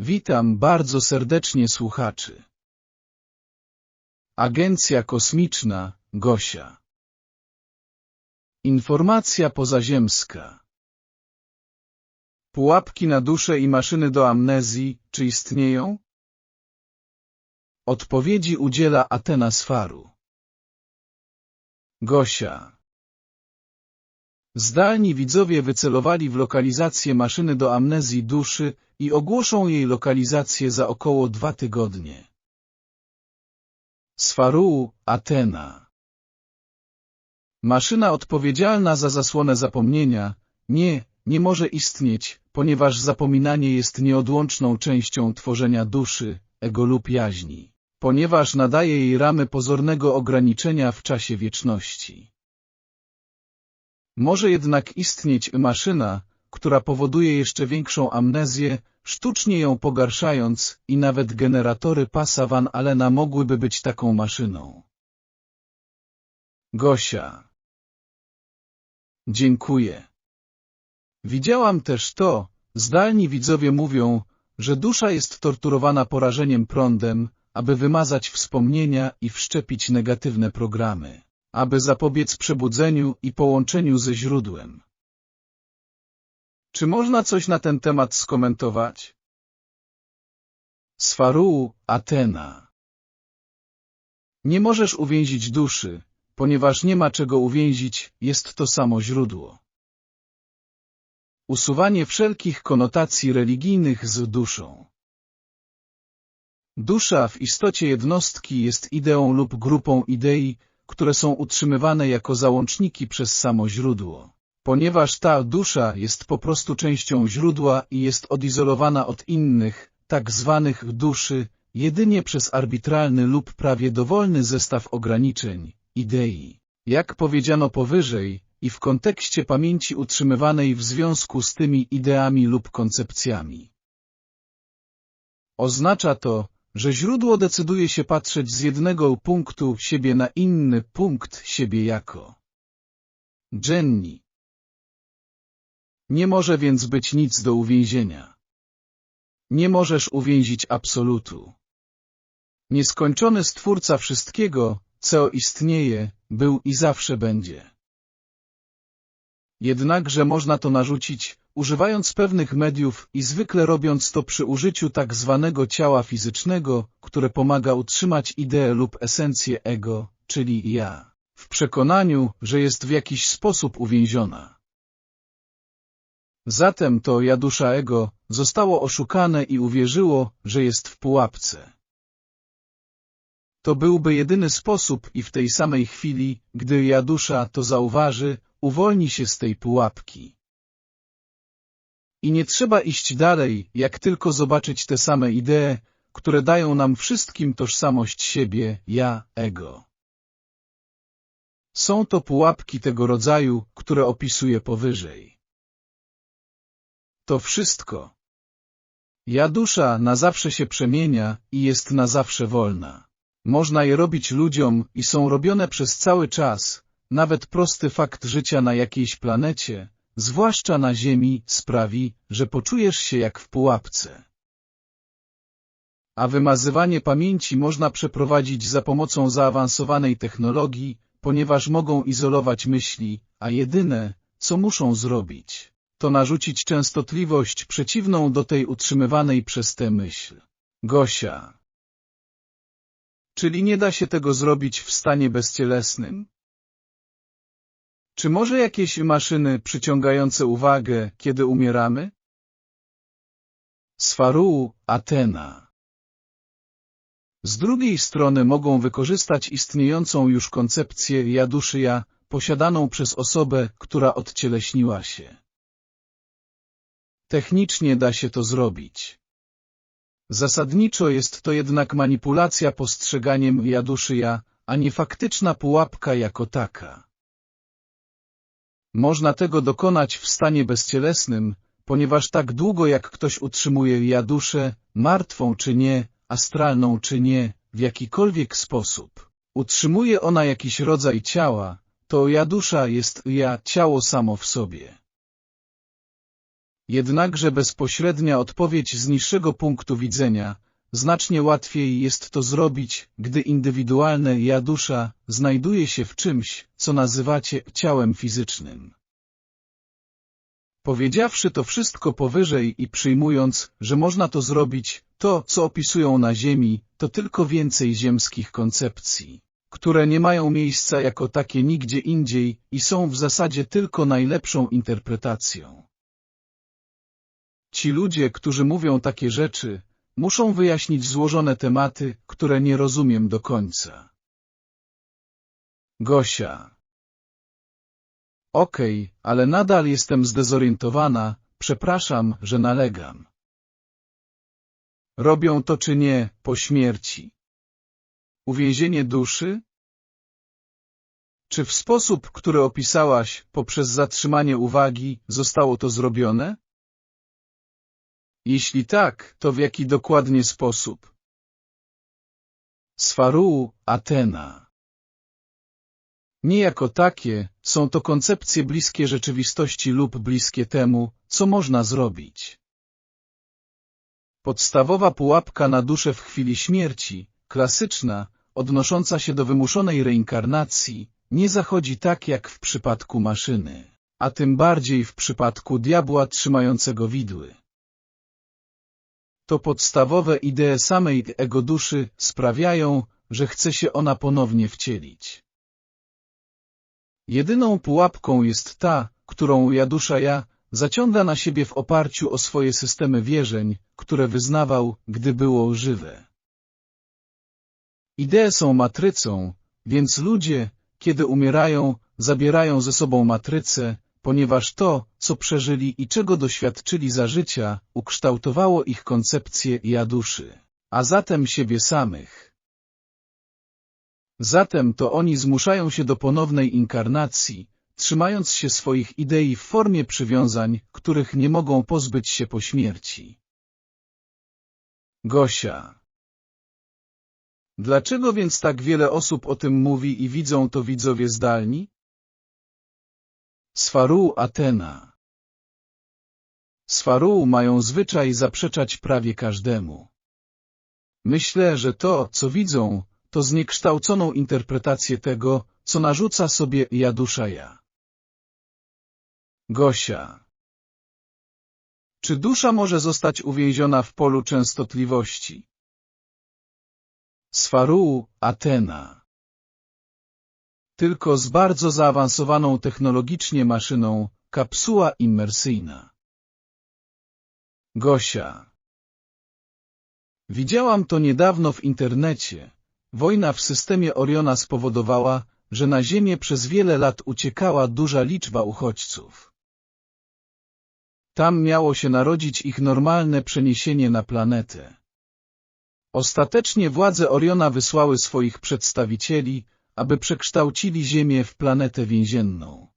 Witam bardzo serdecznie słuchaczy. Agencja Kosmiczna Gosia. Informacja pozaziemska. Pułapki na duszę i maszyny do amnezji, czy istnieją? Odpowiedzi udziela Atena Sfaru. Gosia. Zdalni widzowie wycelowali w lokalizację maszyny do amnezji duszy i ogłoszą jej lokalizację za około dwa tygodnie. Sfaruu, Atena Maszyna odpowiedzialna za zasłonę zapomnienia nie, nie może istnieć, ponieważ zapominanie jest nieodłączną częścią tworzenia duszy, ego lub jaźni, ponieważ nadaje jej ramy pozornego ograniczenia w czasie wieczności. Może jednak istnieć maszyna, która powoduje jeszcze większą amnezję, sztucznie ją pogarszając i nawet generatory pasa Van Allena mogłyby być taką maszyną. Gosia Dziękuję. Widziałam też to, zdalni widzowie mówią, że dusza jest torturowana porażeniem prądem, aby wymazać wspomnienia i wszczepić negatywne programy aby zapobiec przebudzeniu i połączeniu ze źródłem. Czy można coś na ten temat skomentować? Sfaruu, Atena Nie możesz uwięzić duszy, ponieważ nie ma czego uwięzić, jest to samo źródło. Usuwanie wszelkich konotacji religijnych z duszą. Dusza w istocie jednostki jest ideą lub grupą idei, które są utrzymywane jako załączniki przez samo źródło. Ponieważ ta dusza jest po prostu częścią źródła i jest odizolowana od innych, tak zwanych duszy, jedynie przez arbitralny lub prawie dowolny zestaw ograniczeń, idei. Jak powiedziano powyżej, i w kontekście pamięci utrzymywanej w związku z tymi ideami lub koncepcjami. Oznacza to, że źródło decyduje się patrzeć z jednego punktu siebie na inny punkt siebie jako Jenny. Nie może więc być nic do uwięzienia. Nie możesz uwięzić absolutu. Nieskończony Stwórca wszystkiego, co istnieje, był i zawsze będzie. Jednakże można to narzucić, używając pewnych mediów i zwykle robiąc to przy użyciu tak zwanego ciała fizycznego, które pomaga utrzymać ideę lub esencję ego, czyli ja, w przekonaniu, że jest w jakiś sposób uwięziona. Zatem to ja dusza ego zostało oszukane i uwierzyło, że jest w pułapce. To byłby jedyny sposób i w tej samej chwili, gdy ja dusza to zauważy, uwolni się z tej pułapki. I nie trzeba iść dalej, jak tylko zobaczyć te same idee, które dają nam wszystkim tożsamość siebie, ja, ego. Są to pułapki tego rodzaju, które opisuję powyżej. To wszystko. Ja dusza na zawsze się przemienia i jest na zawsze wolna. Można je robić ludziom i są robione przez cały czas, nawet prosty fakt życia na jakiejś planecie, zwłaszcza na Ziemi, sprawi, że poczujesz się jak w pułapce. A wymazywanie pamięci można przeprowadzić za pomocą zaawansowanej technologii, ponieważ mogą izolować myśli, a jedyne, co muszą zrobić, to narzucić częstotliwość przeciwną do tej utrzymywanej przez tę myśl. Gosia. Czyli nie da się tego zrobić w stanie bezcielesnym? Czy może jakieś maszyny przyciągające uwagę, kiedy umieramy? Sfaruu, Atena Z drugiej strony mogą wykorzystać istniejącą już koncepcję ja duszy ja, posiadaną przez osobę, która odcieleśniła się. Technicznie da się to zrobić. Zasadniczo jest to jednak manipulacja postrzeganiem ja duszy ja, a nie faktyczna pułapka jako taka. Można tego dokonać w stanie bezcielesnym, ponieważ tak długo jak ktoś utrzymuje ja duszę, martwą czy nie, astralną czy nie, w jakikolwiek sposób, utrzymuje ona jakiś rodzaj ciała, to ja dusza jest ja ciało samo w sobie. Jednakże bezpośrednia odpowiedź z niższego punktu widzenia, znacznie łatwiej jest to zrobić, gdy indywidualne ja dusza znajduje się w czymś, co nazywacie ciałem fizycznym. Powiedziawszy to wszystko powyżej i przyjmując, że można to zrobić, to, co opisują na Ziemi, to tylko więcej ziemskich koncepcji, które nie mają miejsca jako takie nigdzie indziej i są w zasadzie tylko najlepszą interpretacją. Ci ludzie, którzy mówią takie rzeczy, muszą wyjaśnić złożone tematy, które nie rozumiem do końca. Gosia Okej, ale nadal jestem zdezorientowana, przepraszam, że nalegam. Robią to czy nie, po śmierci. Uwięzienie duszy? Czy w sposób, który opisałaś, poprzez zatrzymanie uwagi, zostało to zrobione? Jeśli tak, to w jaki dokładnie sposób? Sfaruu, Atena. Nie jako takie, są to koncepcje bliskie rzeczywistości lub bliskie temu, co można zrobić. Podstawowa pułapka na duszę w chwili śmierci, klasyczna, odnosząca się do wymuszonej reinkarnacji, nie zachodzi tak jak w przypadku maszyny, a tym bardziej w przypadku diabła trzymającego widły. To podstawowe idee samej ego duszy sprawiają, że chce się ona ponownie wcielić. Jedyną pułapką jest ta, którą ja dusza ja zaciąga na siebie w oparciu o swoje systemy wierzeń, które wyznawał, gdy było żywe. Idee są matrycą, więc ludzie, kiedy umierają, zabierają ze sobą matrycę, ponieważ to, co przeżyli i czego doświadczyli za życia, ukształtowało ich koncepcję ja duszy, a zatem siebie samych. Zatem to oni zmuszają się do ponownej inkarnacji, trzymając się swoich idei w formie przywiązań, których nie mogą pozbyć się po śmierci. Gosia Dlaczego więc tak wiele osób o tym mówi i widzą to widzowie zdalni? Sfaru Atena Sfaru mają zwyczaj zaprzeczać prawie każdemu. Myślę, że to, co widzą, to zniekształconą interpretację tego, co narzuca sobie ja dusza ja. Gosia Czy dusza może zostać uwięziona w polu częstotliwości? Sfaru, Atena Tylko z bardzo zaawansowaną technologicznie maszyną, kapsuła immersyjna. Gosia Widziałam to niedawno w internecie. Wojna w systemie Oriona spowodowała, że na Ziemię przez wiele lat uciekała duża liczba uchodźców. Tam miało się narodzić ich normalne przeniesienie na planetę. Ostatecznie władze Oriona wysłały swoich przedstawicieli, aby przekształcili Ziemię w planetę więzienną.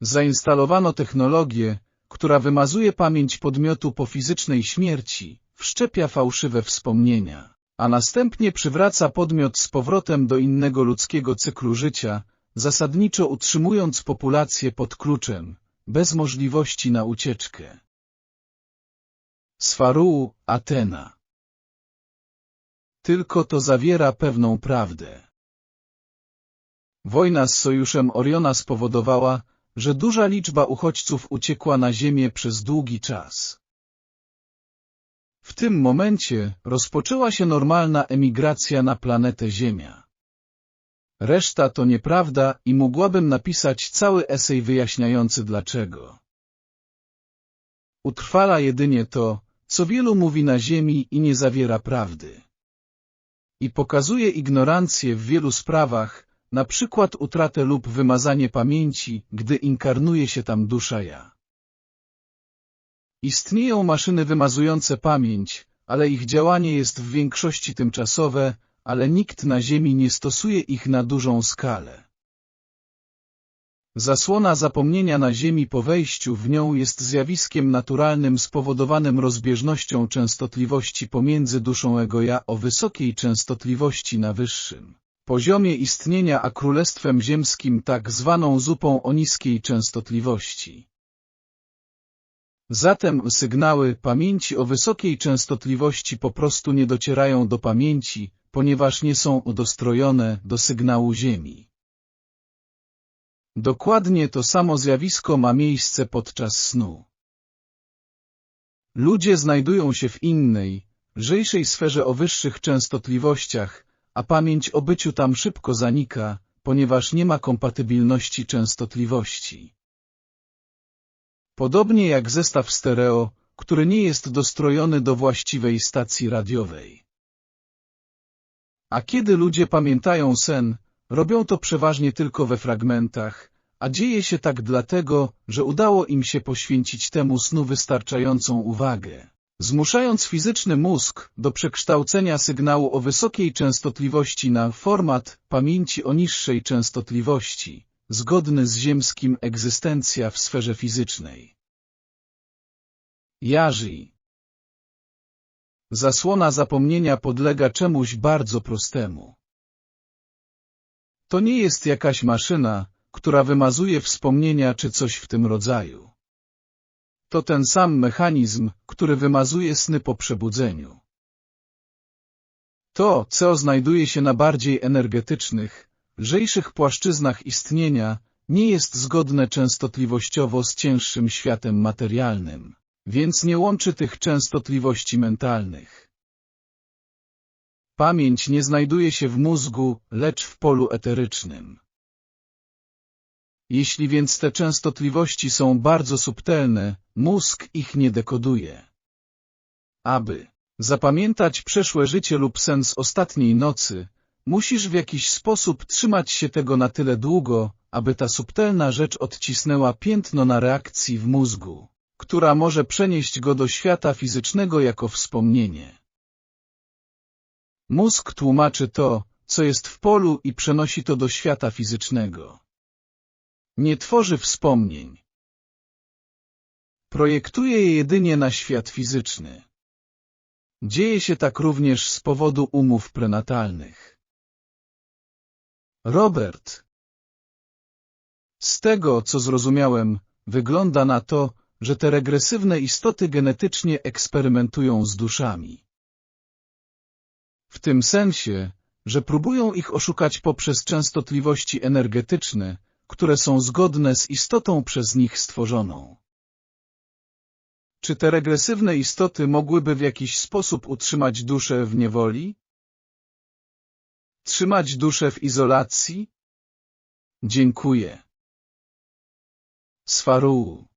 Zainstalowano technologię, która wymazuje pamięć podmiotu po fizycznej śmierci, wszczepia fałszywe wspomnienia, a następnie przywraca podmiot z powrotem do innego ludzkiego cyklu życia, zasadniczo utrzymując populację pod kluczem, bez możliwości na ucieczkę. Sfaruu, Atena Tylko to zawiera pewną prawdę. Wojna z sojuszem Oriona spowodowała, że duża liczba uchodźców uciekła na ziemię przez długi czas. W tym momencie rozpoczęła się normalna emigracja na planetę Ziemia. Reszta to nieprawda i mogłabym napisać cały esej wyjaśniający dlaczego. Utrwala jedynie to, co wielu mówi na Ziemi i nie zawiera prawdy. I pokazuje ignorancję w wielu sprawach, na przykład utratę lub wymazanie pamięci, gdy inkarnuje się tam dusza ja. Istnieją maszyny wymazujące pamięć, ale ich działanie jest w większości tymczasowe, ale nikt na Ziemi nie stosuje ich na dużą skalę. Zasłona zapomnienia na Ziemi po wejściu w nią jest zjawiskiem naturalnym spowodowanym rozbieżnością częstotliwości pomiędzy duszą ego ja o wysokiej częstotliwości na wyższym poziomie istnienia a królestwem ziemskim tak zwaną zupą o niskiej częstotliwości. Zatem sygnały pamięci o wysokiej częstotliwości po prostu nie docierają do pamięci, ponieważ nie są dostrojone do sygnału Ziemi. Dokładnie to samo zjawisko ma miejsce podczas snu. Ludzie znajdują się w innej, lżejszej sferze o wyższych częstotliwościach, a pamięć o byciu tam szybko zanika, ponieważ nie ma kompatybilności częstotliwości. Podobnie jak zestaw stereo, który nie jest dostrojony do właściwej stacji radiowej. A kiedy ludzie pamiętają sen, robią to przeważnie tylko we fragmentach, a dzieje się tak dlatego, że udało im się poświęcić temu snu wystarczającą uwagę, zmuszając fizyczny mózg do przekształcenia sygnału o wysokiej częstotliwości na format pamięci o niższej częstotliwości, zgodny z ziemskim egzystencja w sferze fizycznej. Jarzy Zasłona zapomnienia podlega czemuś bardzo prostemu. To nie jest jakaś maszyna, która wymazuje wspomnienia czy coś w tym rodzaju. To ten sam mechanizm, który wymazuje sny po przebudzeniu. To, co znajduje się na bardziej energetycznych, lżejszych płaszczyznach istnienia, nie jest zgodne częstotliwościowo z cięższym światem materialnym, więc nie łączy tych częstotliwości mentalnych. Pamięć nie znajduje się w mózgu, lecz w polu eterycznym. Jeśli więc te częstotliwości są bardzo subtelne, mózg ich nie dekoduje. Aby zapamiętać przeszłe życie lub sen z ostatniej nocy, musisz w jakiś sposób trzymać się tego na tyle długo, aby ta subtelna rzecz odcisnęła piętno na reakcji w mózgu, która może przenieść go do świata fizycznego jako wspomnienie. Mózg tłumaczy to, co jest w polu i przenosi to do świata fizycznego. Nie tworzy wspomnień. Projektuje je jedynie na świat fizyczny. Dzieje się tak również z powodu umów prenatalnych. Robert Z tego, co zrozumiałem, wygląda na to, że te regresywne istoty genetycznie eksperymentują z duszami. W tym sensie, że próbują ich oszukać poprzez częstotliwości energetyczne, które są zgodne z istotą przez nich stworzoną. Czy te regresywne istoty mogłyby w jakiś sposób utrzymać duszę w niewoli? Trzymać duszę w izolacji? Dziękuję. Swaru.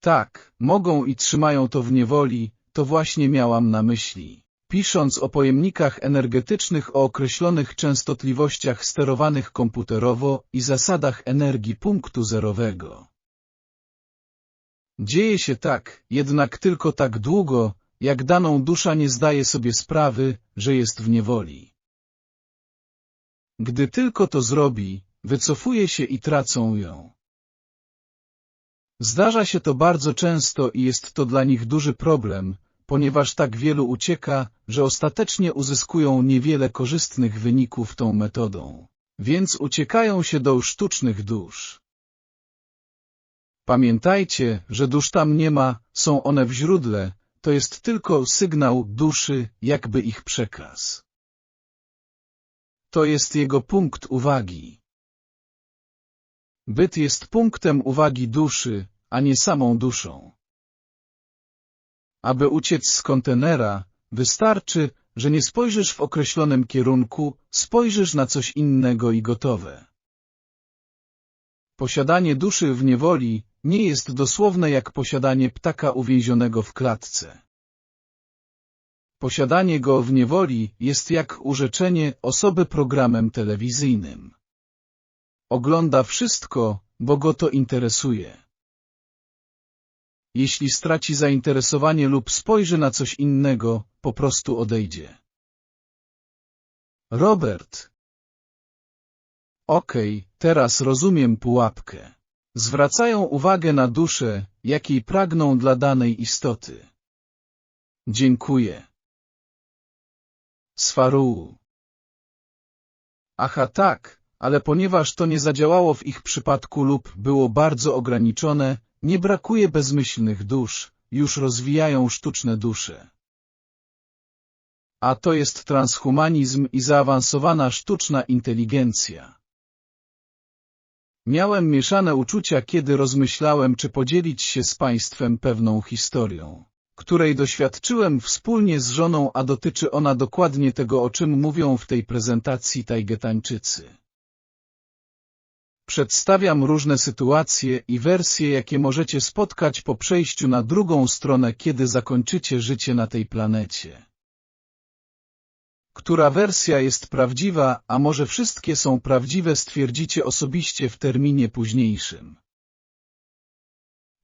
Tak, mogą i trzymają to w niewoli, to właśnie miałam na myśli pisząc o pojemnikach energetycznych o określonych częstotliwościach sterowanych komputerowo i zasadach energii punktu zerowego. Dzieje się tak, jednak tylko tak długo, jak daną dusza nie zdaje sobie sprawy, że jest w niewoli. Gdy tylko to zrobi, wycofuje się i tracą ją. Zdarza się to bardzo często i jest to dla nich duży problem, ponieważ tak wielu ucieka, że ostatecznie uzyskują niewiele korzystnych wyników tą metodą, więc uciekają się do sztucznych dusz. Pamiętajcie, że dusz tam nie ma, są one w źródle, to jest tylko sygnał duszy, jakby ich przekaz. To jest jego punkt uwagi. Byt jest punktem uwagi duszy, a nie samą duszą. Aby uciec z kontenera, wystarczy, że nie spojrzysz w określonym kierunku, spojrzysz na coś innego i gotowe. Posiadanie duszy w niewoli nie jest dosłowne jak posiadanie ptaka uwięzionego w klatce. Posiadanie go w niewoli jest jak urzeczenie osoby programem telewizyjnym. Ogląda wszystko, bo go to interesuje. Jeśli straci zainteresowanie lub spojrzy na coś innego, po prostu odejdzie. Robert. Okej, okay, teraz rozumiem pułapkę. Zwracają uwagę na duszę, jakiej pragną dla danej istoty. Dziękuję. Swaru. Aha tak, ale ponieważ to nie zadziałało w ich przypadku lub było bardzo ograniczone, Nie brakuje bezmyślnych dusz, już rozwijają sztuczne dusze. A to jest transhumanizm i zaawansowana sztuczna inteligencja. Miałem mieszane uczucia, kiedy rozmyślałem, czy podzielić się z Państwem pewną historią, której doświadczyłem wspólnie z żoną, a dotyczy ona dokładnie tego, o czym mówią w tej prezentacji Tajgetańczycy. Przedstawiam różne sytuacje i wersje, jakie możecie spotkać po przejściu na drugą stronę, kiedy zakończycie życie na tej planecie. Która wersja jest prawdziwa, a może wszystkie są prawdziwe stwierdzicie osobiście w terminie późniejszym.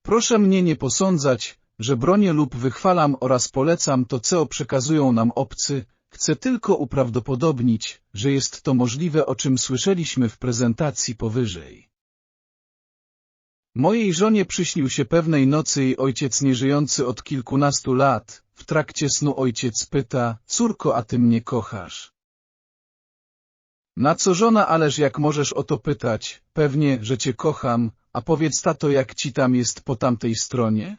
Proszę mnie nie posądzać, że bronię lub wychwalam oraz polecam to, co przekazują nam obcy, chcę tylko uprawdopodobnić, że jest to możliwe, o czym słyszeliśmy w prezentacji powyżej. Mojej żonie przyśnił się pewnej nocy jej ojciec nieżyjący od kilkunastu lat. W trakcie snu ojciec pyta, córko, a ty mnie kochasz? Na co żona, ależ jak możesz o to pytać, pewnie, że cię kocham, a powiedz tato, jak ci tam jest po tamtej stronie?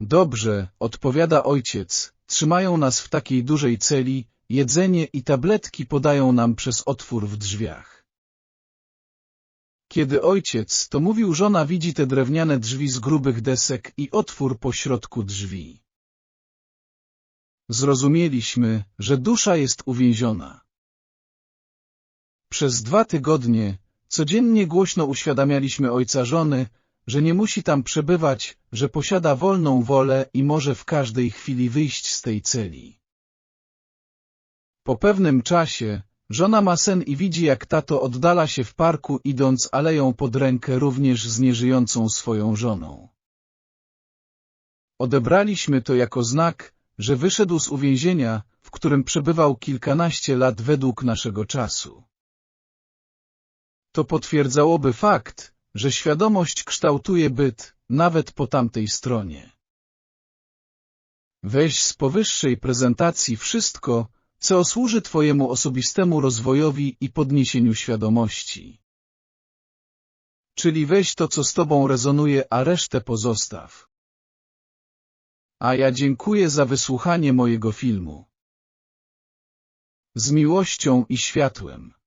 Dobrze, odpowiada ojciec, trzymają nas w takiej dużej celi, jedzenie i tabletki podają nam przez otwór w drzwiach. Kiedy ojciec to mówił, żona widzi te drewniane drzwi z grubych desek i otwór po środku drzwi. Zrozumieliśmy, że dusza jest uwięziona. Przez dwa tygodnie, codziennie głośno uświadamialiśmy ojca żony, że nie musi tam przebywać, że posiada wolną wolę i może w każdej chwili wyjść z tej celi. Po pewnym czasie, żona ma sen i widzi jak tato oddala się w parku idąc aleją pod rękę również z nieżyjącą swoją żoną. Odebraliśmy to jako znak, że wyszedł z uwięzienia, w którym przebywał kilkanaście lat według naszego czasu. To potwierdzałoby fakt, że świadomość kształtuje byt, nawet po tamtej stronie. Weź z powyższej prezentacji wszystko, co służy Twojemu osobistemu rozwojowi i podniesieniu świadomości. Czyli weź to, co z Tobą rezonuje, a resztę pozostaw. A ja dziękuję za wysłuchanie mojego filmu. Z miłością i światłem.